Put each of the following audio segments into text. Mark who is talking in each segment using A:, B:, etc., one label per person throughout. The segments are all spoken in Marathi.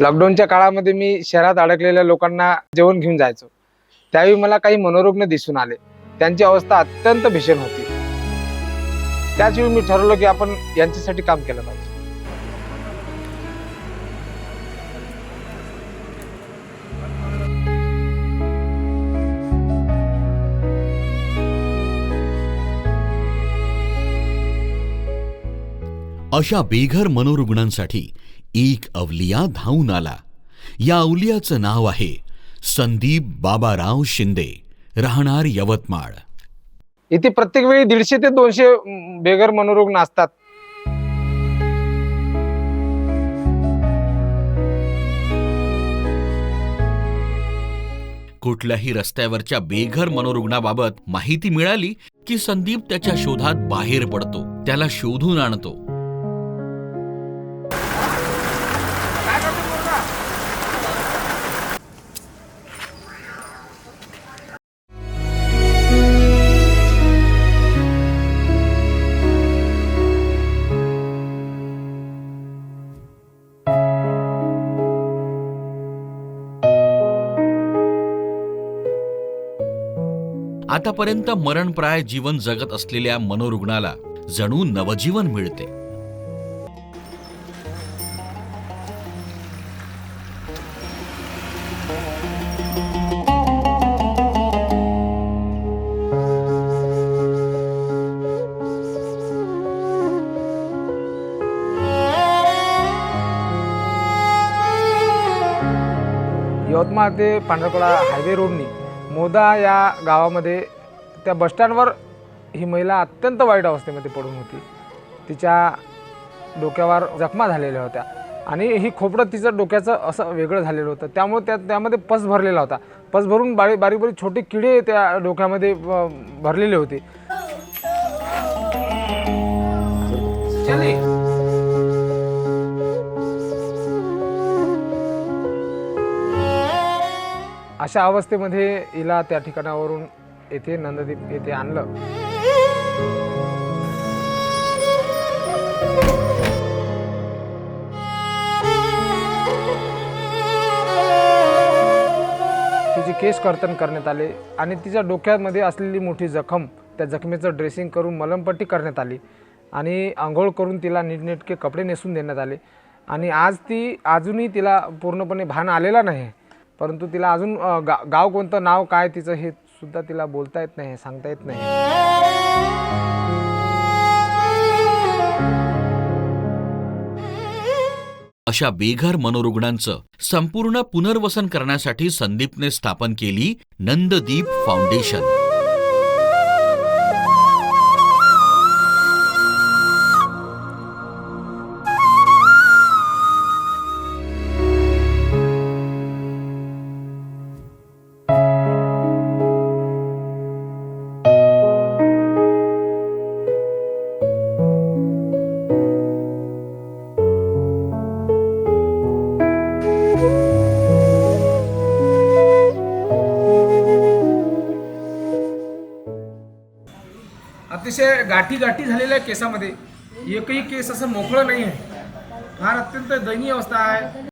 A: लॉकडाऊनच्या काळामध्ये मी शहरात अडकलेल्या लोकांना जेवण घेऊन जायचो. त्यावेळी मला काही मनोरुग्ण दिसून आले. त्यांची अवस्था अत्यंत भीषण होती. त्याचवेळी मी ठरवलं की आपण यांच्यासाठी काम केलं पाहिजे.
B: अशा बेघर मनोरुग्णांसाठी एक अवलिया धावून आला. या अवलियाचं नाव आहे संदीप बाबाराव शिंदे राहणार यवतमाळ.
A: इथे प्रत्येक वेळी दीडशे ते दोनशे अं, बेघर मनोरुग्ण असतात.
B: कुठल्याही रस्त्यावरच्या बेघर मनोरुग्णाबाबत माहिती मिळाली की संदीप त्याच्या शोधात बाहेर पडतो. त्याला शोधून आणतो. आतापर्यंत मरणप्राय जीवन जगत असलेल्या मनोरुग्णाला जणू नवजीवन मिळते.
A: यवतमाळ ते पांढरकडा हायवे रोडनी मोदा या गावामध्ये त्या बसस्टँडवर ही महिला अत्यंत वाईट अवस्थेमध्ये पडून होती. तिच्या डोक्यावर जखमा झालेल्या होत्या. आणि ही खोपडं तिचं डोक्याचं असं वेगळं झालेलं होतं. त्यामुळे त्या त्यामध्ये पस भरलेला होता. पस भरून बारीक बारीक बारीक छोटे किडे त्या डोक्यामध्ये भरलेले होते. अशा अवस्थेमध्ये हिला त्या ठिकाणावरून येथे नंददीप येथे आणलं. तिचे केस कर्तन करण्यात आले आणि तिच्या डोक्यामध्ये असलेली मोठी जखम त्या जखमेचं ड्रेसिंग करून मलमपट्टी करण्यात आली आणि आंघोळ करून तिला नीटनेटके कपडे नेसून देण्यात आले. आणि आज ती अजूनही तिला पूर्णपणे भान आलेला नाही परंतु तिला अजून गा गाव कोणतं नाव काय तिचं हे सुद्धा तिला बोलता येत नाही सांगता येत नाही.
B: अशा बेघर मनोरुग्णांचं संपूर्ण पुनर्वसन करण्यासाठी संदीपने स्थापन केली नंददीप फाउंडेशन.
A: अतिशय गाठी गाठी झालेल्या केसामध्ये एकही केस असं मोकळं नाही आहे फार अत्यंत दयनीय अवस्था आहे.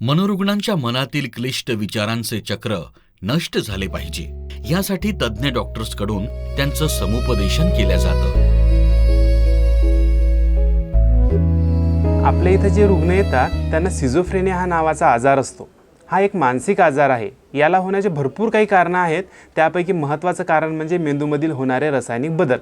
B: मनोरुग्णांच्या मनातील क्लिष्ट विचारांचे चक्र नष्ट झाले पाहिजे. यासाठी तज्ज्ञ डॉक्टर्सकडून त्यांचं समुपदेशन केलं जातं.
C: आपल्या इथं जे रुग्ण येतात त्यांना सिझोफ्रेनिया हा नावाचा आजार असतो. हा एक मानसिक आजार आहे. याला होण्याचे भरपूर काही कारणं आहेत. त्यापैकी महत्त्वाचं कारण म्हणजे मेंदूमधील होणारे रासायनिक बदल.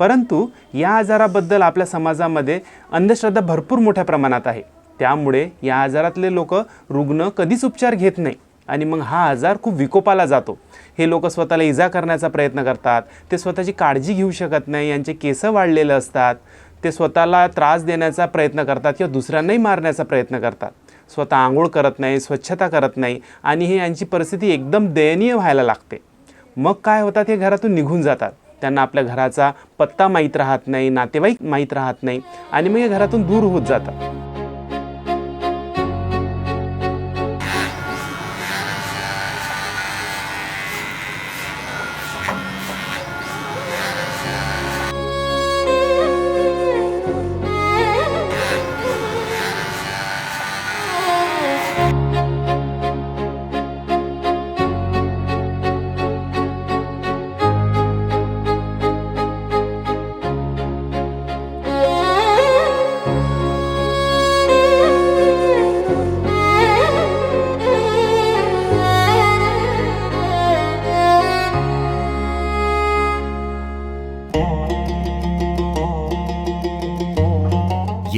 C: परंतु या आजाराबद्दल आपल्या समाजामध्ये अंधश्रद्धा भरपूर मोठ्या प्रमाणात आहे. त्यामुळे या आजारातले लोक रुग्ण कधीच उपचार घेत नाही आणि मग हा आजार खूप विकोपाला जातो. हे लोक स्वतःला इजा करण्याचा प्रयत्न करतात ते स्वतःची काळजी घेऊ शकत नाही यांचे केस वाढलेले असतात ते स्वतःला त्रास देण्याचा प्रयत्न करतात किंवा दुसऱ्यांनाही मारण्याचा प्रयत्न करतात. स्वतः आंघोळ करत नाही स्वच्छता करत नाही आणि हे यांची परिस्थिती एकदम दयनीय व्हायला लागते. मग काय होतात? हे घरातून निघून जातात. त्यांना आपल्या घराचा पत्ता माहीत राहत नाही नातेवाईक माहीत राहत नाही आणि मग या घरातून दूर होत जातात.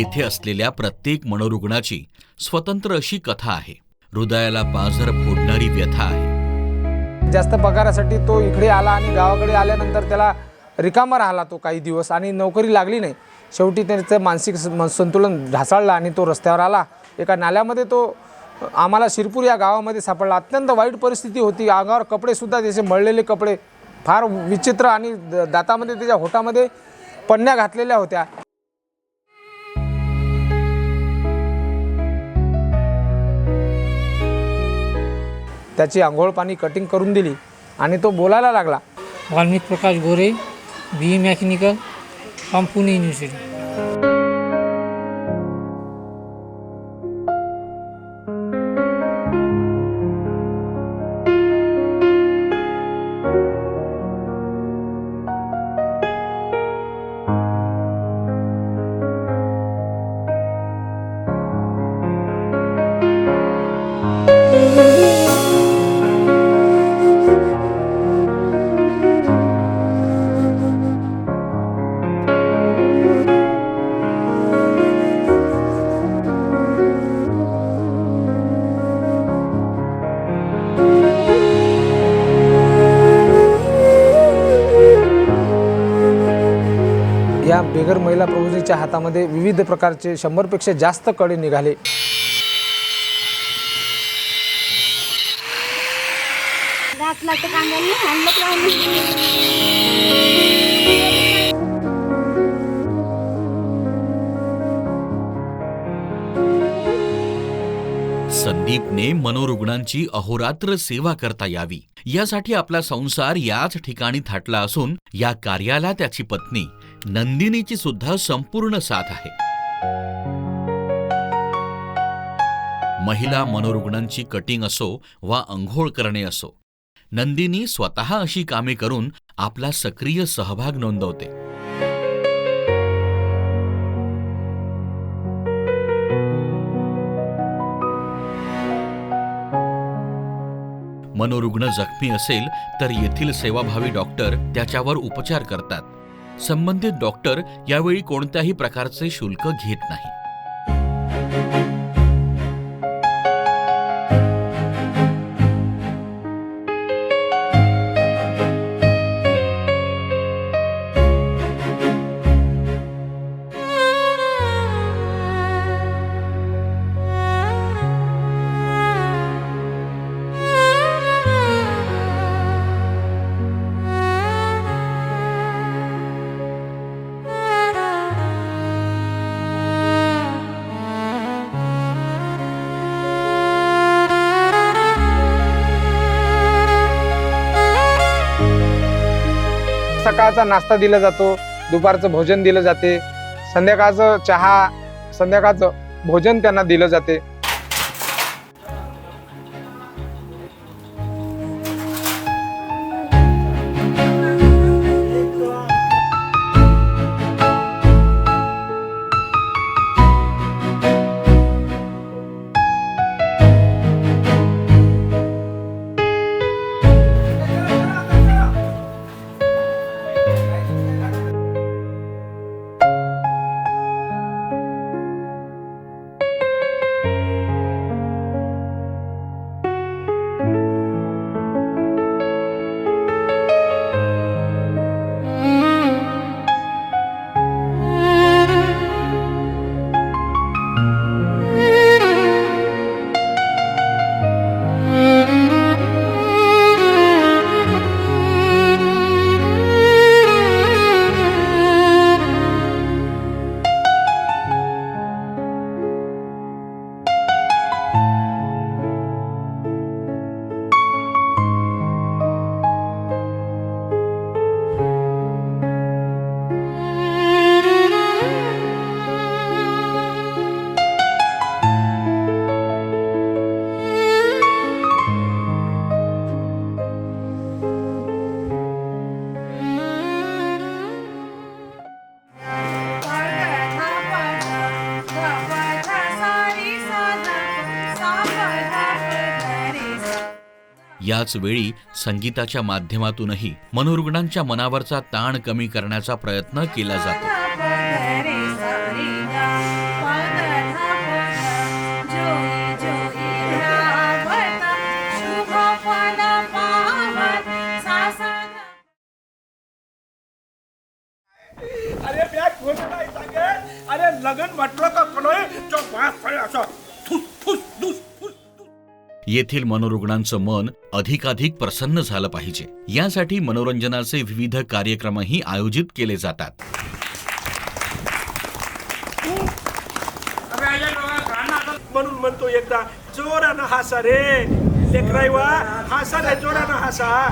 B: येथे असलेल्या प्रत्येक मनोरुग्णाची स्वतंत्र अशी कथा आहे. हृदयाला पाझर फोडणारी व्यथा आहे.
A: जास्त पगारासाठी तो इकडे आला आणि गावाकडे आल्यानंतर त्याला रिकामा राहिला तो काही दिवस आणि नोकरी लागली नाही. शेवटी त्याचं मानसिक संतुलन ढासळलं आणि तो रस्त्यावर आला. एका नाल्यामध्ये तो आम्हाला शिरपूर या गावामध्ये सापडला. अत्यंत वाईट परिस्थिती होती. अंगावर कपडेसुद्धा त्याचे मळलेले कपडे. फार विचित्र आणि द- दातामध्ये त्याच्या होटामध्ये पन्न्या घातलेल्या होत्या. त्याची आंघोळ पाणी कटिंग करून दिली आणि तो बोलायला लागला.
D: Valmik Prakash Gore B E mechanical from
A: university बेघर महिला प्रभूजीच्या हातामध्ये विविध प्रकारचे शंभरपेक्षा जास्त कडे निघाले.
B: संदीपने मनोरुग्णांची अहोरात्र सेवा करता यावी. यासाठी आपला संसार याच ठिकाणी थाटला असून या कार्याला त्याची पत्नी नंदिनीची सुद्धा संपूर्ण साथ आहे. महिला मनोरुग्णांची कटिंग असो वा अंघोळ करणे असो नंदिनी स्वतः अशी कामे करून आपला सक्रिय सहभाग नोंदवते. मनोरुग्ण जखमी असेल तर येथील सेवाभावी डॉक्टर त्याच्यावर उपचार करतात. संबंधित डॉक्टर यावेळी कोणत्याही प्रकारचे शुल्क घेत नाही
A: सकाळचा नाश्ता दिला जातो दुपारचं भोजन दिलं जाते संध्याकाळचं चहा संध्याकाळचं भोजन त्यांना दिलं जाते.
B: याच वेळी संगीताच्या माध्यमातूनही मनोरुग्णांच्या मनावरचा ताण कमी करण्याचा प्रयत्न केला जातो.
E: अरे लगन म्हटलं का कोणी तो बाप असं थुस थुस दुस.
B: येथील मनोरुग्णांचं मन अधिकाधिक प्रसन्न झालं पाहिजे. यासाठी मनोरंजनाचे विविध कार्यक्रमही आयोजित केले जातात.
E: म्हणून म्हणतो एकदा जोरानं हासा रे. लेकराईवा हासा रे जोरानं हासा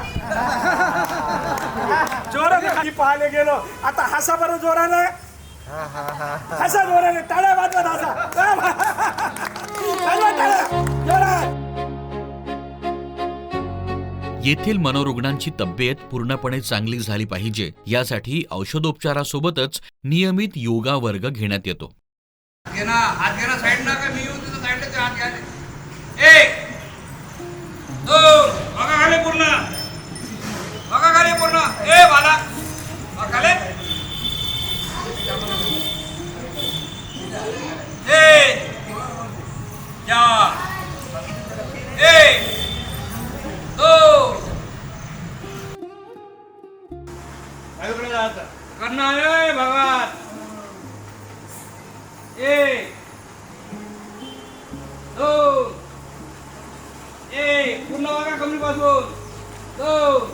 E: जोरानं खाली पाहायला गेलो. आता हासा बरं जोरानं. हासा जोरानं. टाळ्या वाजवत हासा. वाजवा
B: येथील मनोरुग्णांची तब्येत पूर्णपणे चांगली झाली पाहिजे. यासाठी औषधोपचारासोबतच नियमित योगा वर्ग घेण्यात येतो.
F: Hey! करणार भगवान एक दोन एक पूर्ण बघा कमी पासून दोन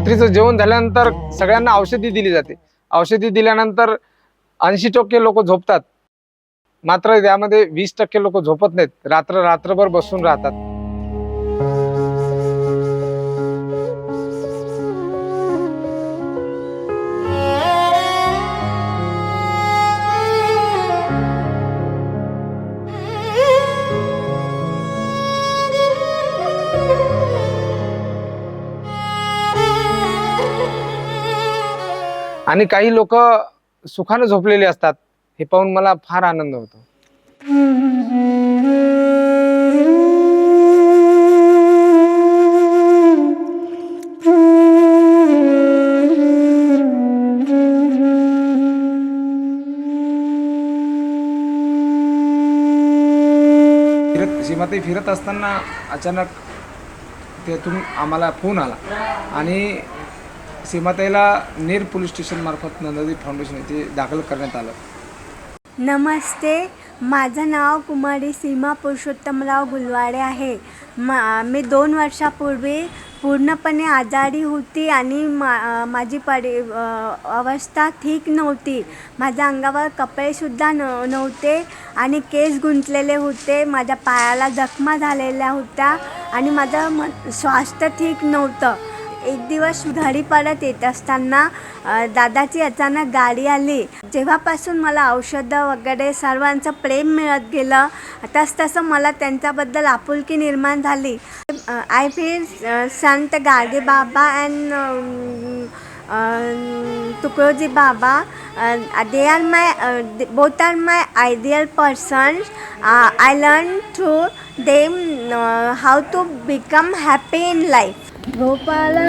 A: रात्रीचं जेवण झाल्यानंतर सगळ्यांना औषधी दिली जाते. औषधी दिल्यानंतर ऐंशी टक्के लोक झोपतात. मात्र त्यामध्ये वीस टक्के लोक झोपत नाहीत. रात्र रात्रभर बसून राहतात. आणि काही लोक सुखानं झोपलेले असतात हे पाहून मला फार आनंद होतो. फिरत सीमाताई फिरत असताना अचानक त्यातून आम्हाला फोन आला. आणि सीमाताईला नेर पोलीस स्टेशन मार्फत नंदादेवी फाउंडेशन येथे दाखल करण्यात आलं.
G: नमस्ते. माझं नाव कुमारी सीमा पुरुषोत्तमराव गुलवाडे आहे. मा मी दोन वर्षापूर्वी पूर्णपणे आजारी होती आणि मा माझी परि अवस्था ठीक नव्हती. माझ्या अंगावर कपडेसुद्धा न नव्हते आणि केस गुंतलेले होते. माझ्या पायाला जखमा झालेल्या होत्या आणि माझं म स्वास्थ्य ठीक नव्हतं. एक दिवस घरी परत येत असताना दादाची अचानक गाडी आली. जेव्हापासून मला औषधं वगैरे सर्वांचं प्रेम मिळत गेलं तसतसं मला त्यांच्याबद्दल आपुलकी निर्माण झाली. I feel Sant Gadge Baba and Tukdoji Baba they are my both are my ideal person I learn through them how to become happy in life Gopala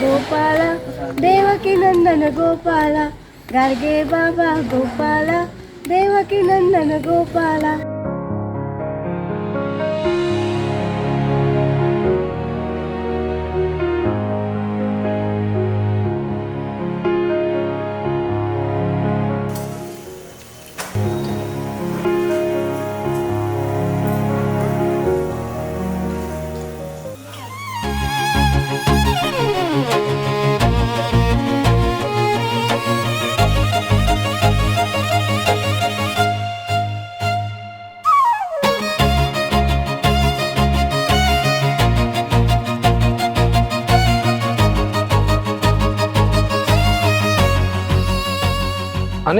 G: Gopala Devaki Nandan Gopala Garge Baba Gopala Devaki Nandan Gopala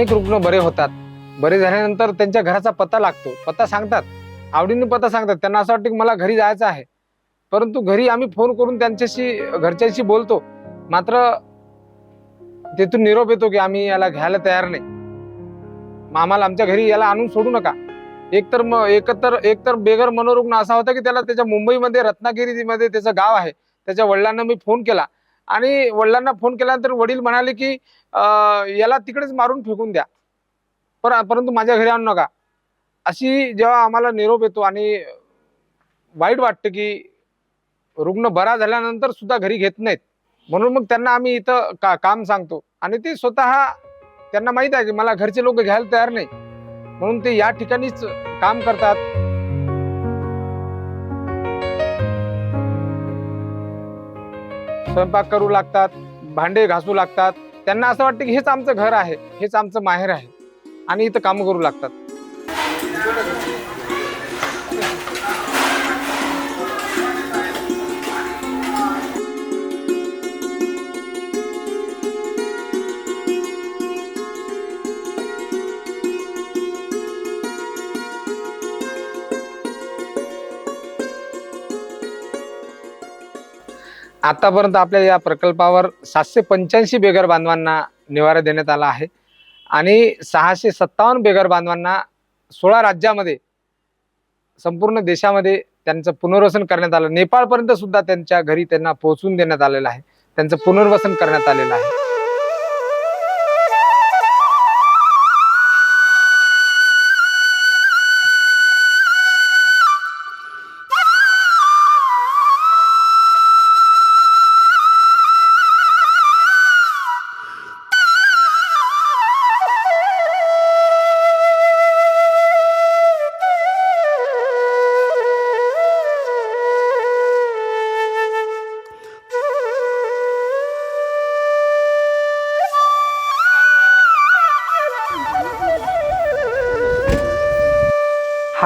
A: अनेक रुग्ण बरे होतात. बरे झाल्यानंतर त्यांच्या घराचा पत्ता लागतो. पत्ता सांगतात. आवडीने पत्ता सांगतात. त्यांना असं वाटतं की मला घरी जायचं आहे. परंतु घरी आम्ही फोन करून त्यांच्याशी घरच्यांशी बोलतो. मात्र तिथून निरोप येतो की आम्ही याला घ्यायला तयार नाही. मग आम्हाला आमच्या घरी याला आणून सोडू नका. एकतर मग एकतर एकतर बेगर मनोरुग्ण असा होता की त्याला त्याच्या मुंबईमध्ये रत्नागिरीमध्ये त्याचं गाव आहे. त्याच्या वडिलांना मी फोन केला. आणि वडिलांना फोन केल्यानंतर वडील म्हणाले की याला तिकडेच मारून फेकून द्या. पर परंतु माझ्या घरी आणू नका. अशी जेव्हा आम्हाला निरोप येतो आणि वाईट वाटतं की रुग्ण बरा झाल्यानंतर सुद्धा घरी घेत नाहीत. म्हणून मग त्यांना आम्ही इथं का काम सांगतो. आणि ते स्वतः त्यांना माहीत आहे की मला घरचे लोक घ्यायला तयार नाही. म्हणून ते या ठिकाणीच काम करतात. स्वयंपाक करू लागतात भांडे घासू लागतात. त्यांना असं वाटतं की हेच आमचं घर आहे हेच आमचं माहेर आहे. आणि इथं कामं करू लागतात. आतापर्यंत आपल्या या प्रकल्पावर सातशे पंच्याऐंशी बेघर बांधवांना निवारा देण्यात आला आहे. आणि सहाशे सत्तावन्न बेघर बांधवांना सोळा राज्यामध्ये संपूर्ण देशामध्ये त्यांचं पुनर्वसन करण्यात आलं. नेपाळपर्यंत सुद्धा त्यांच्या घरी त्यांना पोहोचून देण्यात आलेलं आहे. त्यांचं पुनर्वसन करण्यात आलेलं आहे.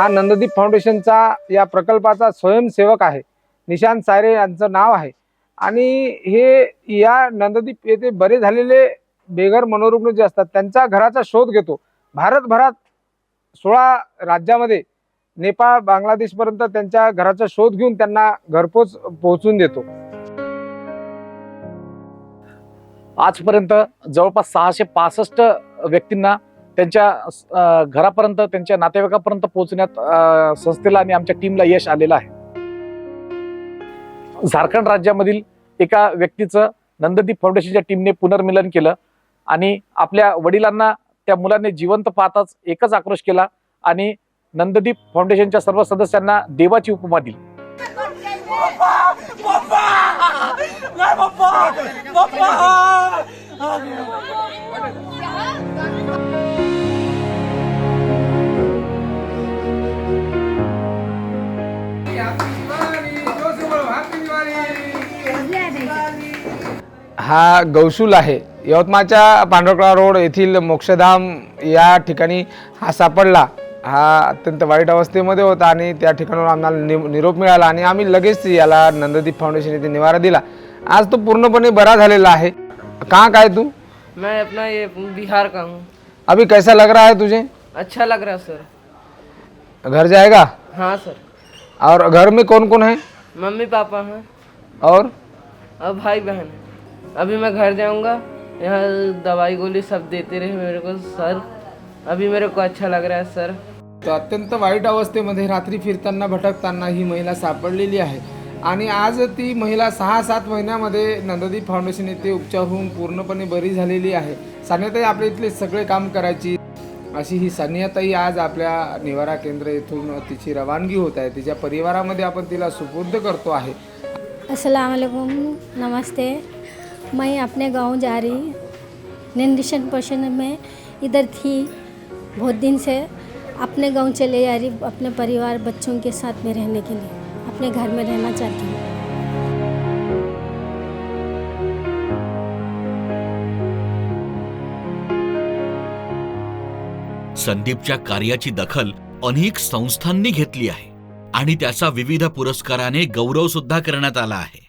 A: नंददीप फाउंडेशनचा या प्रकल्पाचा स्वयंसेवक आहे. निशांत सायरे यांचं नाव आहे. आणि हे या नंददीप येथे बरे झालेले बेघर मनोरुग्ण जे असतात त्यांचा घराचा शोध घेतो. भारतभरात सोळा राज्यामध्ये नेपाळ बांगलादेशपर्यंत त्यांच्या घराचा शोध घेऊन त्यांना घरपोच पोहोचून देतो.
H: आजपर्यंत जवळपास सहाशे पासष्ट व्यक्तींना त्यांच्या घरापर्यंत त्यांच्या नातेवाईकापर्यंत पोहोचण्यात संस्थेला आणि आमच्या टीमला यश आलेलं आहे. झारखंड राज्यामधील एका व्यक्तीचं नंददीप फाउंडेशनच्या टीमने पुनर्मिलन केलं आणि आपल्या वडिलांना त्या मुलाने जिवंत पाहताच एकच आक्रोश केला आणि नंददीप फाउंडेशनच्या सर्व सदस्यांना देवाची उपमा दिली.
A: हा गौशूल आहे. यवतमाळच्या पांढरकळा रोड येथील मोक्षधाम या ठिकाणी हा सापडला. हा अत्यंत वाईट अवस्थेमध्ये होता आणि त्या ठिकाणावर आम्हाला नि निरोप मिळाला आणि आम्ही लगेच याला नंददीप फाउंडेशन येथे निवारा दिला. आज तो पूर्णपणे बरा झालेला आहे. कहाँ काय तू?
I: मैं अपना ये बिहार का हूँ।
A: अभी कैसा लग रहा है तुझे?
I: अच्छा लग रहा सर।
A: घर जाएगा?
I: हाँ सर।
A: और घर में कौन कौन है?
I: मम्मी पापा हैं।
A: और?
I: और भाई बहन हैं। अभी मैं घर जाऊंगा। यहाँ दवाई गोली सब देते रहे मेरे को सर। अभी मेरे को अच्छा लग रहा है सर।
A: तर अत्यंत वाईट अवस्थेमध्ये रात्री फिरताना भटकताना ही महिला सापडलेली आहे. आणि आज ती महिला सहा सात महिन्यामध्ये नंददीप फाउंडेशन येथे उपचार होऊन पूर्णपणे बरी झालेली आहे. सानियाताई आपल्या इथले सगळे काम करायची अशी ही सानियाताई आज आपल्या निवारा केंद्र येथून तिची रवानगी होत आहे. तिच्या परिवारामध्ये आपण तिला सुपूर्द करतो आहे.
J: अस्सलाम वालेकुम. नमस्ते. मैं अपने गांव जा रही निन्दिशन पोषण में इधर थी बहुत दिन से अपने गांव चले जा रही अपने परिवार बच्चों के साथ में रहने के लिए अपने घर में रहना चाहती हूँ।
B: संदीपच्या कार्याची दखल अनेक संस्थांनी घेतली आहे आणि त्याचा विविध पुरस्काराने गौरव सुद्धा करण्यात आला आहे.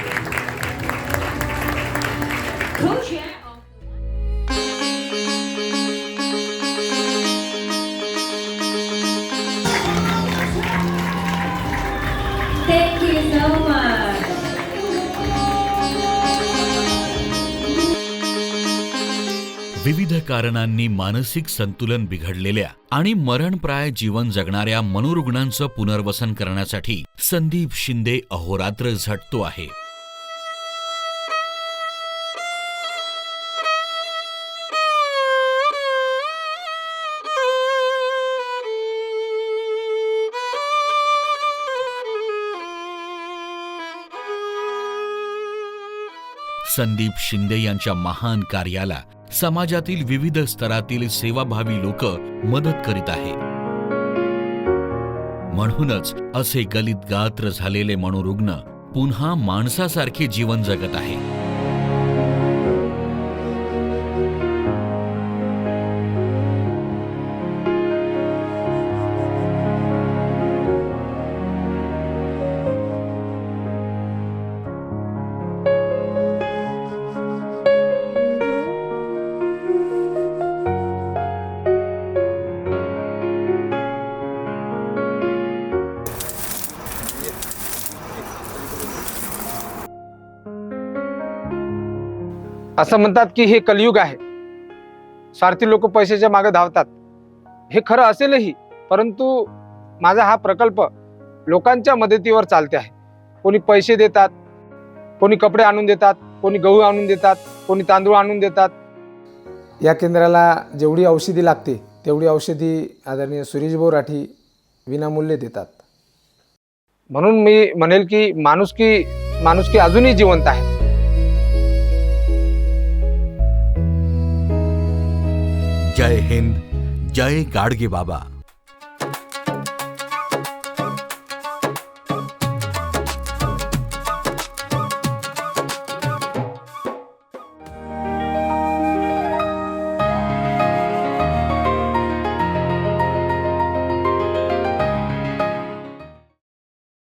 J: so much.
B: विविध कारणांनी मानसिक संतुलन बिघडलेल्या आणि मरणप्राय जीवन जगणाऱ्या मनोरुग्णांचं पुनर्वसन करण्यासाठी संदीप शिंदे अहोरात्र झटतो आहे संदीप शिंदे यांच्या महान कार्याला समाजातील विविध स्तरातील सेवाभावी लोक मदत करीत आहेत. म्हणूनच असे गलित गात्र झालेले मनोरुग्ण पुन्हा माणसासारखे जीवन जगत आहे
A: असं म्हणतात की हे कलियुग आहे. स्वार्थी लोक पैशाच्या मागे धावतात. हे खरं असेलही परंतु माझा हा प्रकल्प लोकांच्या मदतीवर चालते आहे. कोणी पैसे देतात कोणी कपडे आणून देतात कोणी गहू आणून देतात कोणी तांदूळ आणून देतात. या केंद्राला जेवढी औषधी लागते तेवढी औषधी आदरणीय सुरेश राठी विनामूल्य देतात. म्हणून मी म्हणेल की माणुसकी माणुसकी अजूनही जिवंत आहे.
B: जय हिंद जय गाडगे बाबा।